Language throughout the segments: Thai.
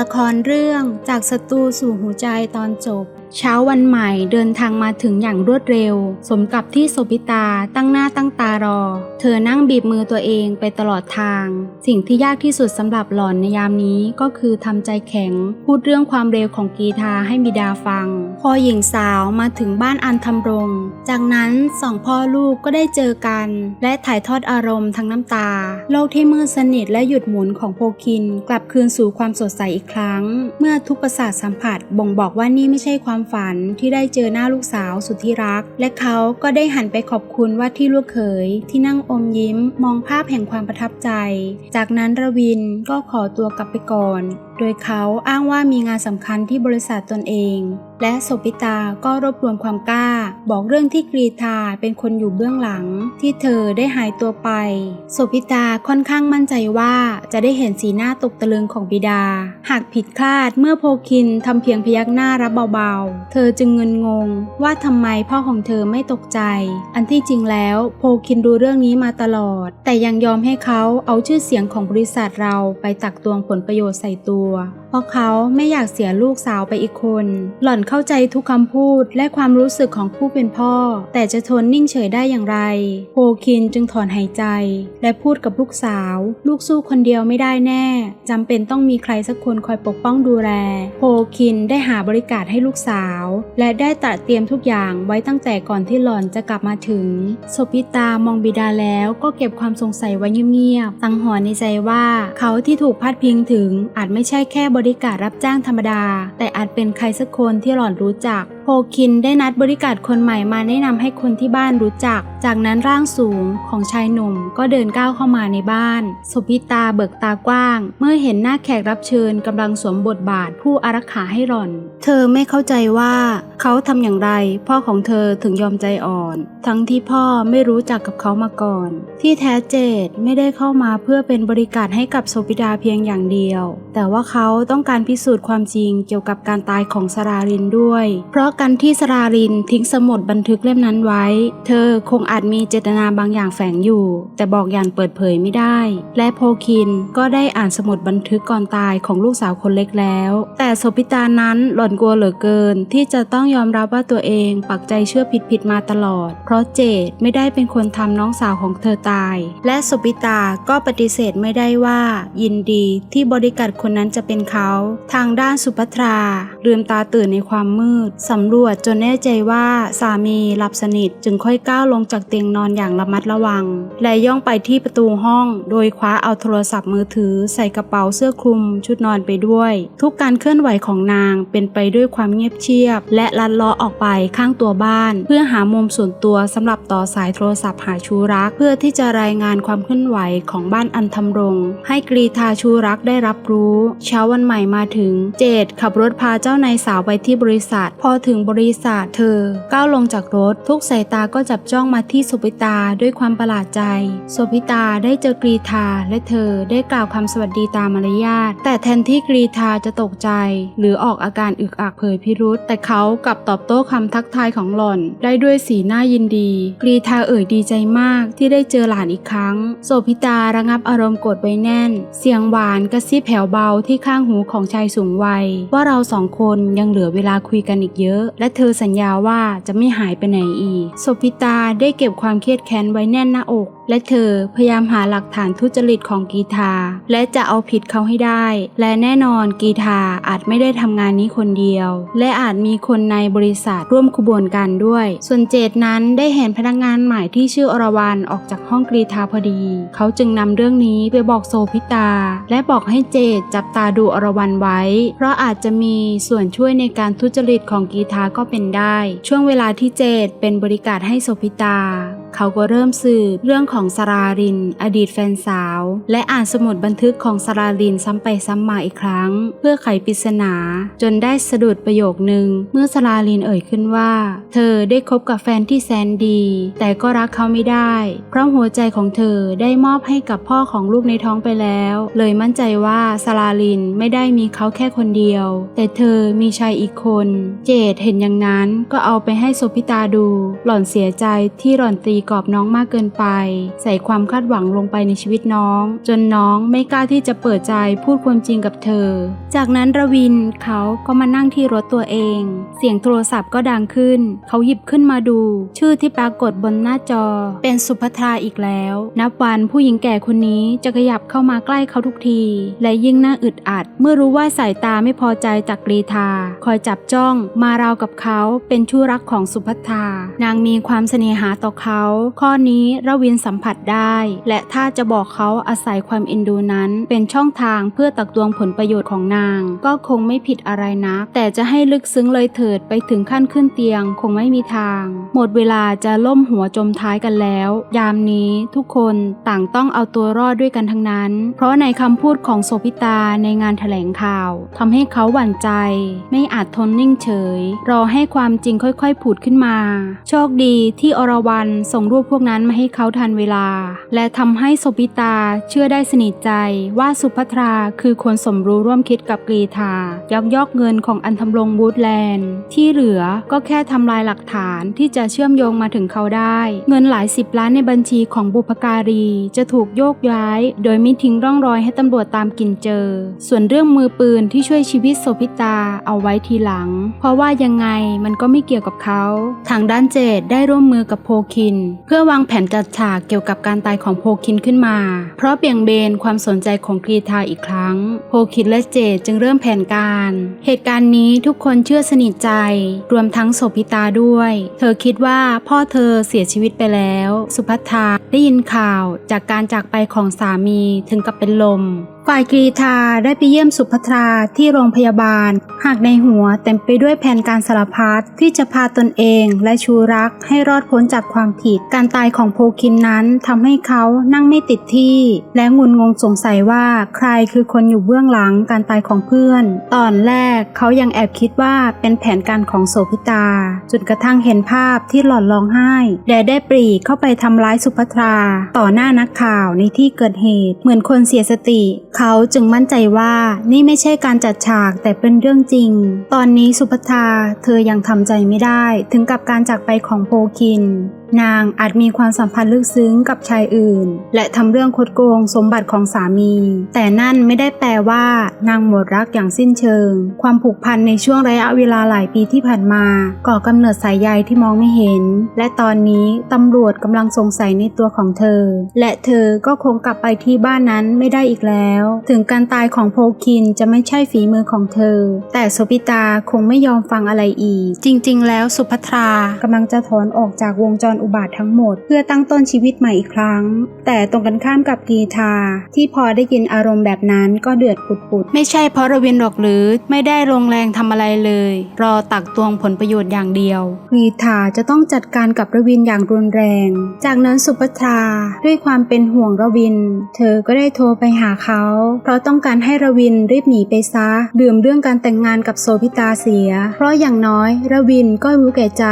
ละครเรื่องจากศัตรูสู่หัวใจตอนจบ เช้าวันใหม่เดินทางมาถึงอย่างรวดเร็ว สมกับที่โสพิตาตั้งหน้าตั้งตารอ เธอนั่งบีบมือตัวเองไปตลอดทาง สิ่งที่ยากที่สุดสำหรับหล่อนในยามนี้ก็คือทำใจแข็ง พูดเรื่องความเร็วของกีทาให้บิดาฟัง พอหญิงสาวมาถึงบ้านอันทำรง จากนั้นสองพ่อลูกก็ได้เจอกัน และถ่ายทอดอารมณ์ทั้งน้ำตา โลกที่มืดสนิทและหยุดหมุนของโพคิน กลับคืนสู่ความสดใสอีกครั้ง เมื่อทุกประสาทสัมผัสบ่งบอกว่านี่ไม่ใช่ความฝันที่ได้เจอหน้าลูกสาวสุดที่รัก และเขาก็ได้หันไปขอบคุณว่าที่ลูกเขยที่นั่งอมยิ้มมองภาพแห่งความประทับใจ จากนั้นระวินก็ขอตัวกลับไปก่อนโดยเขาอ้างว่ามีงานสำคัญที่บริษัทตนเอง และโสปิตาก็รวบรวมความกล้า บอกเรื่องที่กรีธาเป็นคนอยู่เบื้องหลัง ที่เธอได้หายตัวไปโสปิตาค่อนข้างมั่นใจว่าจะได้เห็นสีหน้าตกตะลึงของบิดา หากผิดคาดเมื่อโพคินทำเพียงพยักหน้ารับเบาๆ เธอจึงเงินงงว่าทำไมพ่อของเธอไม่ตกใจ อันที่จริงแล้วโพคินรู้เรื่องนี้มาตลอด แต่ยังยอมให้เขาเอาชื่อเสียงของบริษัทเราไปตักตวงผลประโยชน์ใส่ตัวเพ ราะเขาไม่อยากเสียลูกสาวไปอีกคน หล่อนเข้าใจทุกคำพูดและความรู้สึกของผู้เป็นพ่อ แต่จะทนนิ่งเฉยได้อย่างไร โพคินจึงถอนหายใจ และพูดกับลูกสาว ลูกสู้คนเดียวไม่ได้แน่จำเป็นต้องมีใครสักคนคอยปกป้องดูแล โพคินได้หาบริการให้ลูกสาว และได้ตระเตรียมทุกอย่างไว้ตั้งแต่ก่อนที่หล่อนจะกลับมาถึงโสพิตามองบิดาแล้วก็เก็บความสงสัยไว้เงียบๆสังหรณ์ในใจว่า เขาที่ถูกพาดพิงถึงอาจไม่ใช่แค่บริการรับจ้างธรรมดา แต่อาจเป็นใครสักคนที่หล่อนรู้จัก โพคินได้นัดบริการคนใหม่มาแนะนำให้คนที่บ้านรู้จัก จากนั้นร่างสูงของชายหนุ่มก็เดินก้าวเข้ามาในบ้านสุพิตาเบิกตากว้าง เมื่อเห็นหน้าแขกรับเชิญกำลังสวมบทบาทผู้อารักขาให้หล่อน เธอไม่เข้าใจว่าเขาทำอย่างไร พ่อของเธอถึงยอมใจอ่อน ทั้งที่พ่อไม่รู้จักกับเขามาก่อน ที่แท้เจดไม่ได้เข้ามาเพื่อเป็นบริการให้กับโสพิดาเพียงอย่างเดียว แต่ว่าเขาต้องการพิสูจน์ความจริงเกี่ยวกับการตายของสรารินด้วย เพราะการที่สรารินทิ้งสมุดบันทึกเล่มนั้นไว้ เธอคงอาจมีเจตนาบางอย่างแฝงอยู่ แต่บอกอย่างเปิดเผยไม่ได้ และโพคินก็ได้อ่านสมุดบันทึกก่อนตายของลูกสาวคนเล็กแล้ว แต่โสพิตานั้นหล่อนกลัวเหลือเกิน ที่จะต้องยอมรับว่าตัวเองปักใจเชื่อผิดๆมาตลอด เพราะเจดไม่ได้เป็นคนทำน้องสาวของเธอตาย และโสพิตาก็ปฏิเสธไม่ได้ว่า ยินดีที่บริการคนนั้นจะเป็นเขา ทางด้านสุภัทราลืมตาตื่นในความมืดสำำรวจจนแน่ใจว่าสามีหลับสนิทจึงค่อยก้าวลงจากเตียงนอนอย่างระมัดระวัง และย่องไปที่ประตูห้อง โดยคว้าเอาโทรศัพท์มือถือใส่กระเป๋าเสื้อคลุมชุดนอนไปด้วย ทุกการเคลื่อนไหวของนางเป็นไปด้วยความเงียบเชียบ และลัดเลาะออกไปข้างตัวบ้าน เพื่อหามุมส่วนตัวสำหรับต่อสายโทรศัพท์หาชูรัก เพื่อที่จะรายงานความเคลื่อนไหวของบ้านอันทำรง ให้กรีธาชูรักได้รับรู้ เช้าวันใหม่มาถึง เจดขับรถพาเจ้านายสาวไปที่บริษัทพอถึงบริษัท เธอก้าวลงจากรถ ทุกสายตาก็จับจ้องมาที่สุพิตาด้วยความประหลาดใจสุพิตาได้เจอกรีธาและเธอได้กล่าวคำสวัสดีตามมารยาทแต่แทนที่กรีธาจะตกใจ หรือออกอาการอึกอักเผยพิรุษแต่เขากลับตอบโต้คำทักทายของหล่อน ได้ด้วยสีหน้ายินดี กรีธาเอ่ยดีใจมากที่ได้เจอหลานอีกครั้งโสพิตาระงับอารมณ์โกรธไว้แน่น เสียงหวานกระซิบแผ่วเบาที่ข้างหูของชายสูงวัย ว่าเราสองคนยังเหลือเวลาคุยกันอีกเยอะและเธอสัญญาว่าจะไม่หายไปไหนอีกโสพิตาได้เก็บความเครียดแค้นไว้แน่นหน้าอก และเธอพยายามหาหลักฐานทุจริตของกีทา และจะเอาผิดเขาให้ได้ และแน่นอนกีทาอาจไม่ได้ทำงานนี้คนเดียว และอาจมีคนในบริษัทร่วมขบวนการด้วย ส่วนเจดนั้นได้เห็นพนักงานใหม่ที่ชื่ออรวรรณออกจากห้องกรีธาพอดี เขาจึงนำเรื่องนี้ไปบอกโซพิตา และบอกให้เจดจับตาดูอรวรรณไว้ เพราะอาจจะมีส่วนช่วยในการทุจริตของกีทาก็เป็นได้ ช่วงเวลาที่เจดเป็นบริการให้โซพิตา เขาก็เริ่มสืบเรื่องของสราริน อดีตแฟนสาว และอ่านสมุดบันทึกของสรารินซ้ำไปซ้ำมาอีกครั้ง เพื่อไขปริศนา จนได้สะดุดประโยคนึงเมื่อสรารินเอ่ยขึ้นว่า เธอได้คบกับแฟนที่แสนดี แต่ก็รักเขาไม่ได้ เพราะหัวใจของเธอได้มอบให้กับพ่อของลูกในท้องไปแล้ว เลยมั่นใจว่าสรารินไม่ได้มีเขาแค่คนเดียว แต่เธอมีชายอีกคน เจดเห็นอย่างนั้นก็เอาไปให้โสพิตาดู หล่อนเสียใจที่หล่อนตีกรอบน้องมากเกินไป ใส่ความคาดหวังลงไปในชีวิตน้อง จนน้องไม่กล้าที่จะเปิดใจพูดความจริงกับเธอ จากนั้นระวินเขาก็มานั่งที่รถตัวเอง เสียงโทรศัพท์ก็ดังขึ้น เขาหยิบขึ้นมาดู ชื่อที่ปรากฏบนหน้าจอ เป็นสุภัทราอีกแล้ว นับวันผู้หญิงแก่คนนี้จะขยับเข้ามาใกล้เขาทุกที และยิ่งน่าอึดอัด เมื่อรู้ว่าสายตาไม่พอใจจากกรีธาคอยจับจ้องมาราวกับเขาเป็นชู้รักของสุภัทรานางมีความเสน่หาต่อเขาข้อนี้ระวินสัมผัสได้ และถ้าจะบอกเขาอาศัยความเอ็นดูนั้น เป็นช่องทางเพื่อตักตวงผลประโยชน์ของนาง ก็คงไม่ผิดอะไรนักแต่จะให้ลึกซึ้งเลยเถิดไปถึงขั้นขึ้นเตียงคงไม่มีทาง หมดเวลาจะล่มหัวจมท้ายกันแล้ว ยามนี้ทุกคนต่างต้องเอาตัวรอดด้วยกันทั้งนั้น เพราะในคำพูดของโสพิตาในงานแถลงข่าวทำให้เขาหวั่นใจ ไม่อาจทนนิ่งเฉย รอให้ความจริงค่อยๆผุดขึ้นมา โชคดีที่อรวรันส่งรูปพวกนั้นมาให้เขาทันเวลา และทำให้โสพิตาเชื่อได้สนิทใจว่าสุภัทราคือคนสมรู้ร่วมคิดกับกรีธายักยอกเงินของอันทำรงวูดแลนด์ ที่เหลือก็แค่ทำลายหลักฐานที่จะเชื่อมโยงมาถึงเขาได้ เงินหลายสิบล้านในบัญชีของบุพการีจะถูกโยกย้าย โดยไม่ทิ้งร่องรอยให้ตำรวจตามกินเจอ ส่วนเรื่องมือปืนที่ช่วยชีวิตโสพิตาเอาไว้ทีหลัง เพราะว่ายังไงมันก็ไม่เกี่ยวกับเขา ทางด้านเจดได้ร่วมมือกับโพคินเพื่อวางแผนจัดฉากเกี่ยวกับการตายของโพคินขึ้นมา เพราะเบี่ยงเบนความสนใจของกรีธาอีกครั้ง โพคินและเจดจึงเริ่มแผนการ เหตุการณ์นี้ทุกคนเชื่อสนิทใจ รวมทั้งโสพิตาด้วย เธอคิดว่าพ่อเธอเสียชีวิตไปแล้ว สุภัททาได้ยินข่าวจากการจากไปของสามีถึงกับเป็นลม ฝ่ายกรีธาได้ไปเยี่ยมสุภัทราที่โรงพยาบาล หากในหัวเต็มไปด้วยแผนการสารพัดที่จะพาตนเองและชูรักให้รอดพ้นจากความผิด การตายของโพคินนั้นทำให้เขานั่งไม่ติดที่ และงุนงงสงสัยว่าใครคือคนอยู่เบื้องหลังการตายของเพื่อน ตอนแรกเขายังแอบคิดว่าเป็นแผนการของโสพิตาจนกระทั่งเห็นภาพที่หลอนร้องไห้แดได้ปรีเข้าไปทำร้ายสุภัทรา ต่อหน้านักข่าวในที่เกิดเหตุ เหมือนคนเสียสติเขาจึงมั่นใจว่านี่ไม่ใช่การจัดฉากแต่เป็นเรื่องจริง ตอนนี้สุภทาเธอยังทำใจไม่ได้ ถึงกับการจากไปของโพคินนางอาจมีความสัมพันธ์ลึกซึ้งกับชายอื่น และทำเรื่องคดโกงสมบัติของสามี แต่นั่นไม่ได้แปลว่า นางหมดรักอย่างสิ้นเชิง ความผูกพันในช่วงระยะเวลาหลายปีที่ผ่านมา ก่อกำเนิดสายใยที่มองไม่เห็น และตอนนี้ตำรวจกำลังสงสัยในตัวของเธอ และเธอก็คงกลับไปที่บ้านนั้นไม่ได้อีกแล้ว ถึงการตายของโพคินจะไม่ใช่ฝีมือของเธอ แต่โสพิตาคงไม่ยอมฟังอะไรอีก จริง ๆ แล้วสุภัทรากำลังจะถอนออกจากวงจรอุบาททั้งหมด เพื่อตั้งต้นชีวิตใหม่อีกครั้ง แต่ตรงกันข้ามกับกีทา ที่พอได้ยินอารมณ์แบบนั้นก็เดือดปุดๆ ไม่ใช่เพราะระวินหรอกหรือไม่ได้ลงแรงทำอะไรเลย รอตักตวงผลประโยชน์อย่างเดียวกีทาจะต้องจัดการกับระวินอย่างรุนแรง จากนั้นสุภัทราด้วยความเป็นห่วงระวิน เธอก็ได้โทรไปหาเขา เพราะต้องการให้ระวินรีบหนีไปซะดื่มเรื่องการแต่งงานกับโซพิตาเสีย เพราะอย่างน้อยระวินก็รู้แก่ใจ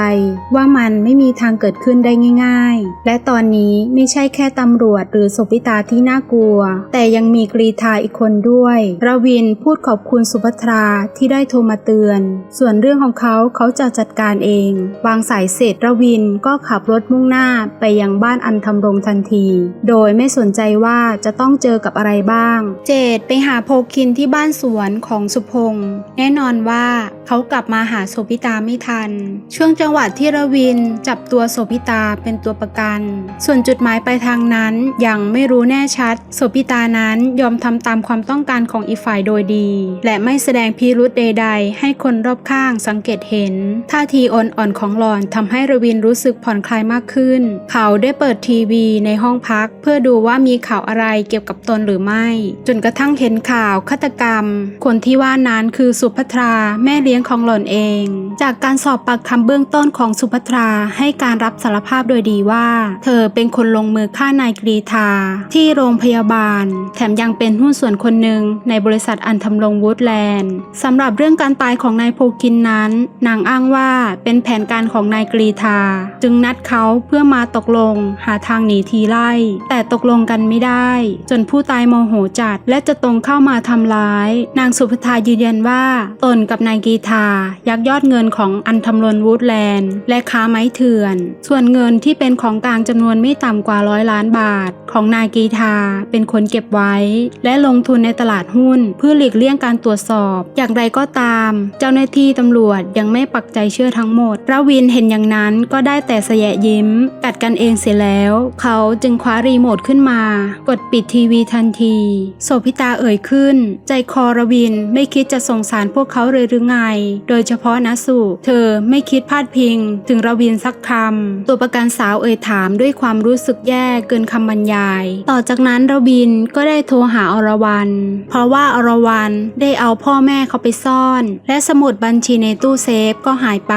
ว่ามันไม่มีทางเกิดขึ้นได้ง่าย ๆ และตอนนี้ไม่ใช่แค่ตำรวจหรือโสพิตาที่น่ากลัว แต่ยังมีกรีธาอีกคนด้วยระวินพูดขอบคุณสุภัทราที่ได้โทรมาเตือน ส่วนเรื่องของเขาเขาจะจัดการเอง วางสายเสร็จระวินก็ขับรถมุ่งหน้าไปยังบ้านอันทำรงทันที โดยไม่สนใจว่าจะต้องเจอกับอะไรบ้าง เจดไปหาโพคินที่บ้านสวนของสุพงษ์แน่นอนว่าเขากลับมาหาโสพิตาไม่ทัน ช่วงจังหวะที่ระวินจับตัวโสพิตาเป็นตัวประกัน ส่วนจุดหมายปลายทางนั้นยังไม่รู้แน่ชัด โสพิตานั้นยอมทำตามความต้องการของอีกฝ่ายโดยดี และไม่แสดงพิรุธใด ๆ ให้คนรอบข้างสังเกตเห็น ท่าทีอ่อนๆของหลอนทำให้รวินรู้สึกผ่อนคลายมากขึ้น เขาได้เปิดทีวีในห้องพัก เพื่อดูว่ามีข่าวอะไรเกี่ยวกับตนหรือไม่ จนกระทั่งเห็นข่าวฆาตกรรม คนที่ว่านั้นคือสุภัทราแม่เลี้ยงของหลอนเอง จากการสอบปากคำเบื้องต้นของสุภัทราให้การรับสารารภาพโดยดีว่า เธอเป็นคนลงมือฆ่านายกรีธาที่โรงพยาบาล แถมยังเป็นหุ้นส่วนคนหนึ่งในบริษัทอันทำรงวูดแลนด์สำหรับเรื่องการตายของนายโพกินนั้น นางอ้างว่าเป็นแผนการของนายกรีธาจึงนัดเขาเพื่อมาตกลงหาทางหนีทีไล่ แต่ตกลงกันไม่ได้ จนผู้ตายโมโหจัด และจะตรงเข้ามาทำร้าย นางสุภทายืนยันว่าตนกับนายกีทายักยอดเงินของอันทำรนวูดแลนด์และค้าไม้เถื่อน ส่วนเงินที่เป็นของกลางจำนวนไม่ต่ำกว่าร้อยล้านบาท ของนายกีทาเป็นคนเก็บไว้ และลงทุนในตลาดหุ้น เพื่อหลีกเลี่ยงการตรวจสอบ อย่างไรก็ตาม เจ้าหน้าที่ตำรวจยังไม่ปักใจเชื่อทั้งหมดระวินเห็นอย่างนั้นก็ได้แต่แสยะยิ้ม กัดกันเองเสียแล้ว เขาจึงคว้ารีโมทขึ้นมา กดปิดทีวีทันทีโสพิตาเอ่ยขึ้น ใจคอระวินไม่คิดจะสงสารพวกเขาเลยหรือไง โดยเฉพาะนัสุเธอไม่คิดพลาดพิง ถึงระวินสักคำตัวประกันสาวเอ่ยถามด้วยความรู้สึกแย่เกินคำบรรยาย ต่อจากนั้นระวินก็ได้โทรหาอรวรรณเพราะว่าอรวรรณได้เอาพ่อแม่เขาไปซ่อน และสมุดบัญชีในตู้เซฟก็หายไป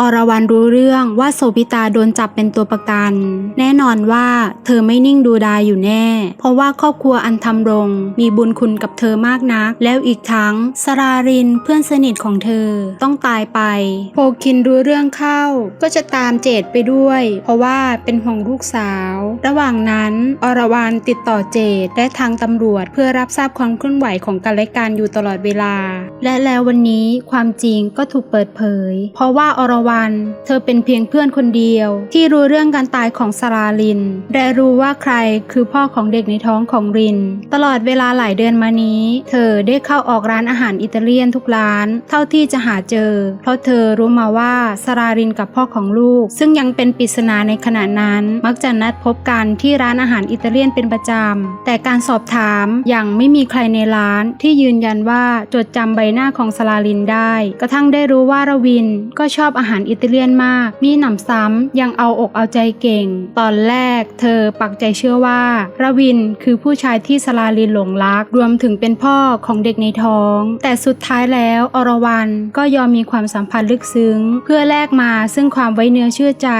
อรวรรณรู้เรื่องว่าโสพิตาโดนจับเป็นตัวประกัน แน่นอนว่าเธอไม่นิ่งดูดายอยู่แน่ เพราะว่าครอบครัวอันทำรง มีบุญคุณกับเธอมากนัก แล้วอีกทั้งสรารินเพื่อนสนิทของเธอต้องตายไปโพคินรู้เรื่องเข้าก็จะตามเจดไปด้วยเพราะว่าเป็นห่วงลูกสาว ระหว่างนั้นอรวรรณติดต่อเจดและทางตำรวจเพื่อรับทราบความเคลื่อนไหวของกันและกันอยู่ตลอดเวลา และแล้ววันนี้ความจริงก็ถูกเปิดเผย เพราะว่าอรวรรณเธอเป็นเพียงเพื่อนคนเดียว ที่รู้เรื่องการตายของสราลินและรู้ว่าใครคือพ่อของเด็กในท้องของริน ตลอดเวลาหลายเดือนมานี้ เธอได้เข้าออกร้านอาหารอิตาเลียนทุกร้าน เท่าที่จะหาเจอ เพราะเธอรู้มาว่าสรารินกับพ่อของลูก ซึ่งยังเป็นปริศนาในขณะนั้น มักจะนัดพบกันที่ร้านอาหารอิตาเลียนเป็นประจำ แต่การสอบถามยังไม่มีใครในร้านที่ยืนยันว่าจดจำใบหน้าของสราลินได้ กระทั่งได้รู้ว่าระวินก็ชอบอาหารอิตาเลียนมาก มีหนำซ้ำยังเอาอกเอาใจเก่ง ตอนแรกเธอปักใจเชื่อว่าระวินคือผู้ชายที่สลาลินหลงรัก รวมถึงเป็นพ่อของเด็กในท้อง แต่สุดท้ายแล้วอรวรรณก็ยอมมีความสัมพันธ์ลึกซึ้ง เพื่อแลกมาซึ่งความไว้เนื้อเชื่อใจ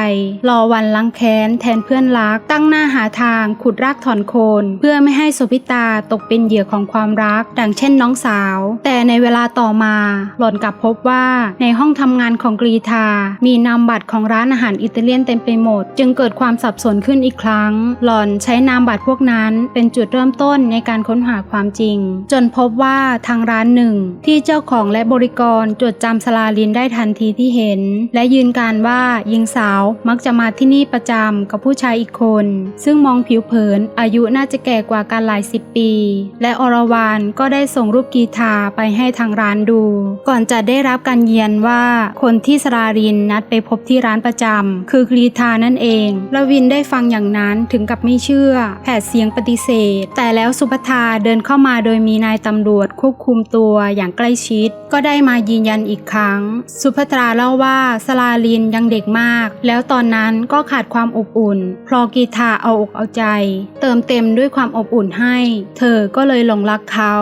รอวันลังแค้นแทนเพื่อนรัก ตั้งหน้าหาทางขุดรากถอนโคน เพื่อไม่ให้โสพิตาตกเป็นเหยื่อของความรัก ดังเช่นน้องสาว แต่ในเวลาต่อมา หล่อนกลับพบว่าในห้องทำงานของกรีธา มีนามบัตรของร้านอาหารอิตาเลียนเต็มไปหมด จึงเกิดความสับสนขึ้นอีกครั้ง หล่อนใช้นามบัตรพวกนั้นเป็นจุดเริ่มต้นในการค้นหาความจริง จนพบว่าทางร้านหนึ่ง ที่เจ้าของและบริกรจดจำสลาลินได้ทันทีที่เห็น และยืนการว่าหญิงสาวมักจะมาที่นี่ประจำกับผู้ชายอีกคน ซึ่งมองผิวเผินอายุน่าจะแก่กว่ากันหลายสิบปี และอรวรรณก็ได้ส่งรูปกีทาไปให้ทางร้านดู ก่อนจะได้รับการยืนยันว่าคนที่สลาลินนัดไปพบที่ร้านประจำคือกรีธานั่นเองระวินได้ฟังอย่างนั้นถึงกับไม่เชื่อ แผดเสียงปฏิเสธ แต่แล้วสุภทาเดินเข้ามาโดยมีนายตำรวจควบคุมตัวอย่างใกล้ชิด ก็ได้มายืนยันอีกครั้ง สุภตราเล่าว่าสลาลินยังเด็กมาก แล้วตอนนั้นก็ขาดความอบอุ่นพราะกีทาเอาอกเอาใจ เติมเต็มด้วยความอบอุ่นให้ เธอก็เลยหลงรักเขา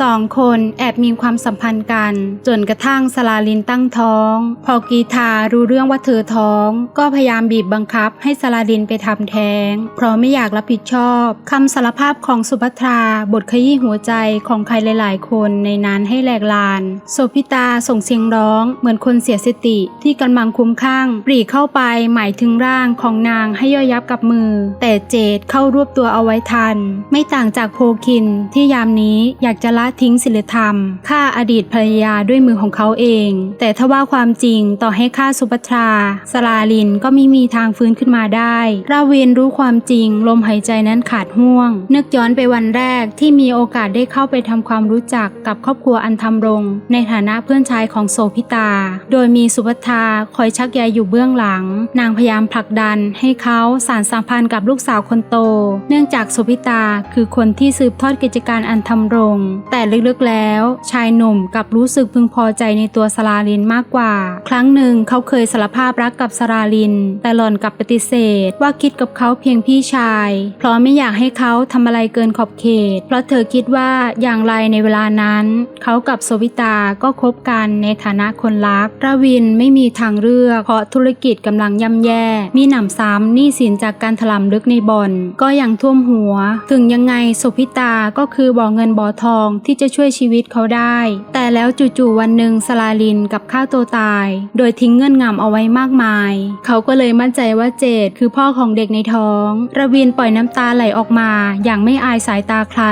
สองคนแอบมีความสัมพันธ์กัน จนกระทั่งสลาลินตั้งท้อง พอกีทารู้เรื่องว่าเธอท้อง ก็พยายามบีบบังคับให้สลาลินไปทำแท้ง เพราะไม่อยากรับผิดชอบคำสารภาพของสุภัทราบทขยี้หัวใจของใครหลาย ๆ คนในนั้นให้แหลกลาน โสพิตาส่งเสียงร้องเหมือนคนเสียสติที่กำลังคุ้มข้างปรีเข้าไปหมายถึงร่างของนางให้ย่อยยับกับมือ แต่เจดเข้ารวบตัวเอาไว้ทัน ไม่ต่างจากโพคินที่ยามนี้อยากจะละทิ้งศีลธรรมฆ่าอดีตภรรยาด้วยมือของเขาเอง แต่ถ้าว่าความจริงต่อให้ฆ่าสุภัทราสลาลินก็ไม่มีทางฟื้นขึ้นมาได้ราเวนรู้ความจริง ลมหายใจนั้นขาดห่วง นึกย้อนไปวันแรกที่มีโอกาสได้เข้าไปทำความรู้จักกับครอบครัวอันทำรง ในฐานะเพื่อนชายของโสพิตา โดยมีสุภัทราคอยชักใยอยู่เบื้องหลังนางพยายามผลักดันให้เขาสานสัมพันธ์กับลูกสาวคนโต เนื่องจากโสพิตาคือคนที่สืบทอดกิจการอันทำรง แต่ลึกๆแล้ว ชายหนุ่มกับรู้สึกพึงพอใจในตัวสลาลินมากกว่า ครั้งหนึ่งเขาเคยสารภาพรักกับสลาลิน แต่หล่อนกลับปฏิเสธ ว่าคิดกับเขาเพียงพี่ชาย เพราะไม่อยากให้เขาทำอะไรเกินขอบเขต เพราะเธอคิดว่าอย่างไรในเวลานั้น เขากับโสวิตาก็คบกันในฐานะคนรักราวินไม่มีทางเลือกเพราะธุรกิจกำลังย่ำแย่ มีหนำซ้ำหนี้สินจากการถล่มลึกในบ่อน ก็ยังท่วมหัว ถึงยังไงโสพิตาก็คือบ่อเงินบ่อทองที่จะช่วยชีวิตเขาได้ แต่แล้วจู่ๆวันหนึ่งสลาลินกับฆ่าตัวตาย โดยทิ้งเงื่อนงำเอาไว้มากมาย เขาก็เลยมั่นใจว่าเจดคือพ่อของเด็กในท้อง ระวินปล่อยน้ำตาไหลออกมา อย่างไม่อายสายตาใคร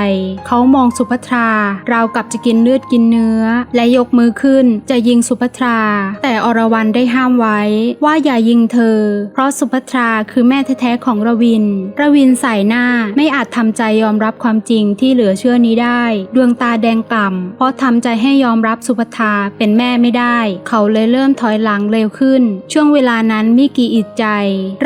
เขามองสุภัทราราวกับจะกินเลือดกินเนื้อ และยกมือขึ้นจะยิงสุภัทรา แต่อรวรันได้ห้ามไว้ว่าอย่ายิงเธอเพราะสุภัทราคือแม่แท้ๆของระวิน ระวินใส่หน้าไม่อาจทำใจยอมรับความจริงที่เหลือเชื่อนี้ได้ ดวงตาแดงกล่ำเพราะทำใจให้ยอมรับสุภัทราเป็นแม่ไม่ได้ เขาเลยเริ่มถอยหลังเร็วขึ้น ช่วงเวลานั้นมิกี่อิดใจ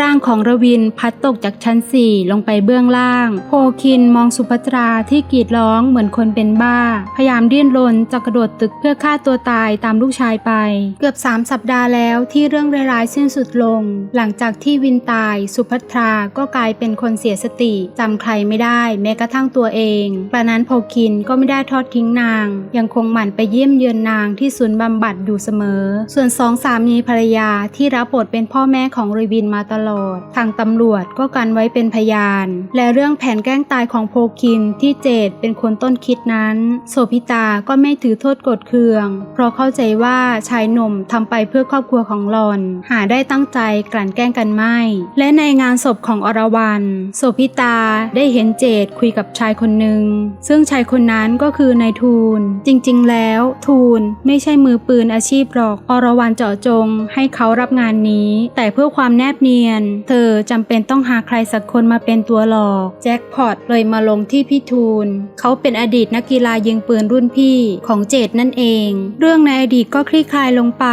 ร่างของระวินพัดตกจากชั้นสี่ลงไปเบื้องล่าง โพคินมองสุภัทราที่กรีดร้องเหมือนคนเป็นบ้า พยายามดิ้นรนจะกระโดดตึกเพื่อฆ่าตัวตายตามลูกชายไป เกือบ 3 สัปดาห์แล้วที่เรื่องร้ายๆสิ้นสุดลงหลังจากที่วินตาย สุภัทราก็กลายเป็นคนเสียสติจำใครไม่ได้แม้กระทั่งตัวเองกระนั้นโพคินก็ไม่ได้ทอดทิ้งนาง ยังคงหมั่นไปเยี่ยมเยือนนางที่ศูนย์บำบัดอยู่เสมอ ส่วนสองสามีภรรยาที่รับบทเป็นพ่อแม่ของรีวินมาตลอด ทางตำรวจก็กันไว้เป็นพยาน และเรื่องแผนแกล้งตายของโพคินที่เจดเป็นคนต้นคิดนั้น โสพิตาก็ไม่ถือโทษกดเคือง เพราะเข้าใจว่าชายหนุ่มทำไปเพื่อครอบครัวของหลอน หาได้ตั้งใจกลั่นแกล้งกันไม่ และในงานศพของอรวรันโสพิตาได้เห็นเจดคุยกับชายคนหนึ่ง ซึ่งชายคนนั้นก็คือนายทูล จริงๆ แล้วทูลไม่ใช่มือปืนอาชีพหรอก อรวรันเจาะจงให้เขารับงานนี้ แต่เพื่อความแนบเนียน เธอจำเป็นต้องหาใครสักคนมาเป็นตัวหลอก แจ็คพอตเลยมาลงที่พี่ทูล เขาเป็นอดีตนักกีฬายิงปืนรุ่นพี่ของเจดนั่นเอง เรื่องในอดีตก็คลี่คลายลงไป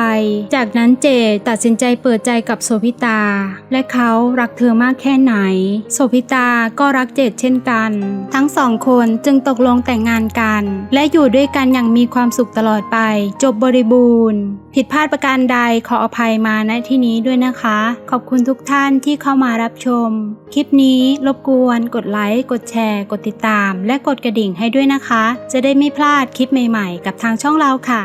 จากนั้นเจดตัดสินใจเปิดใจกับโสพิตา และเขารักเธอมากแค่ไหน โสพิตาก็รักเจดเช่นกัน ทั้งสองคนจึงตกลงแต่งงานกัน และอยู่ด้วยกันอย่างมีความสุขตลอดไป จบบริบูรณ์ ผิดพลาดประการใดขออภัยมาณที่นี้ด้วยนะคะ ขอบคุณทุกท่านที่เข้ามารับชม คลิปนี้รบกวนกดไลค์ กดแชร์ กดติดตาม และกดกระดิ่งให้ด้วยนะคะ จะได้ไม่พลาดคลิปใหม่ๆ กับทางช่องเราค่ะ